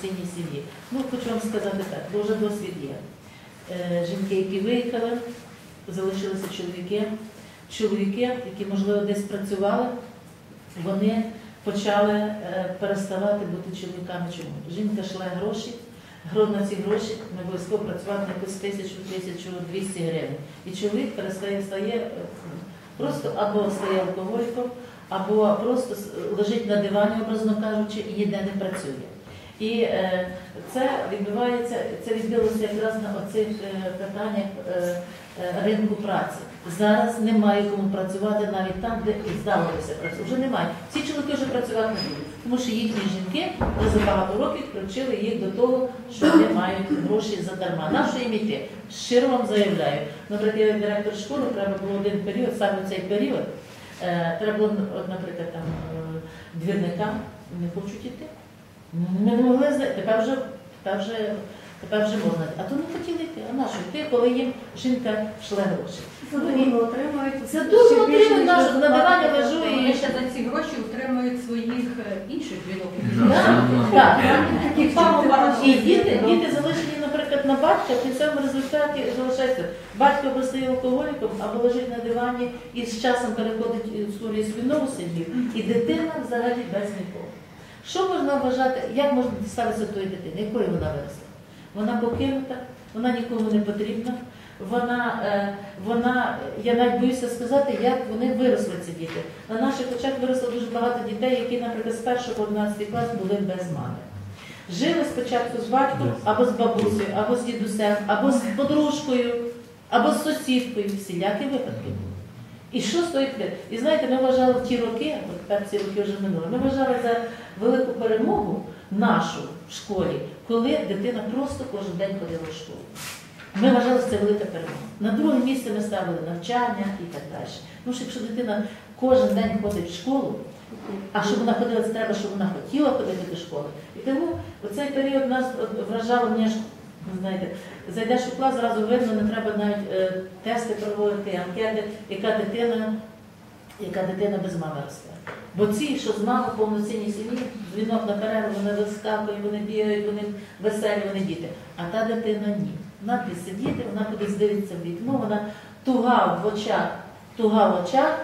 повноцінній сім'ї. Ну, хочу вам сказати так, бо досвід є. Е, Жінки, які виїхали, залишилися чоловіки. Чоловіки, які, можливо, десь працювали, вони почали е, переставати бути чоловіками. Чому? Жінка шла гроші, гро- на ці гроші не обов'язково працювати якусь тисячу, тисячу, 200 гривень. І чоловік перестає стає е, просто або стає алкоголіком, або просто лежить на дивані, образно кажучи, і ніде не працює. І е, це відбувається, це відбилося якраз на оцих е, питаннях е, е, ринку праці. Зараз немає кому працювати навіть там, де здавалося працювати. Вже немає. Всі чоловіки вже працювати не будуть, тому що їхні жінки за багато років привчили їх до того, що вони мають гроші задарма. На що їм іти? Щиро вам заявляю. Наприклад, я директор школи, треба було один період, саме цей період, е, треба було, наприклад, там двірникам не хочуть іти. Ми не могли знайти, тепер вже, тепер вже, тепер вже можна. А то не хотіли йти. А на що йти, коли їм жінка шле гроші? Отримують. Це дуже отримують, ніж на, на зарплата. дивані лежу Вони і ще за ці гроші утримують своїх е, інших жінок. Так, так. І в тому І діти, діти залишені, наприклад, на батька, в кінцевому результаті залишається батько стає алкоголіком, або лежить на дивані і з часом переходить і створює свою нову сім'ю, і дитина взагалі без нікого. Що можна вважати, як можна ставитися до тої дитини, якою вона виросла? Вона покинута, вона нікому не потрібна. Вона, е, вона, я навіть боюся сказати, як вони виросли ці діти. На наших очах виросло дуже багато дітей, які, наприклад, з 1 по 11 клас були без мами. Жили спочатку з батьком, або з бабусею, або з дідусем, або з подружкою, або з сусідкою. Всілякі випадки були. І що стоїть? І знаєте, ми вважали в ті роки, бо тепер ці роки вже минули, ми вважали за велику перемогу нашу в школі, коли дитина просто кожен день ходила в школу. Ми вважали, що це велика перемога. На друге місце ми ставили навчання і так далі. Тому що якщо дитина кожен день ходить в школу, а щоб вона ходила, це треба, щоб вона хотіла ходити до школи. І тому в цей період нас от вражало мені знаєте, зайдеш у клас, зразу видно, не треба навіть е, тести проводити, анкети, яка дитина, яка дитина без мами росте. Бо ці, що з мами в повноцінній сім'ї, дзвінок на перерву, вони вискакують, вони бігають, вони веселі, вони діти. А та дитина ні. Вона буде сидіти, вона кудись дивиться в вікно, вона туга в очах, туга в очах.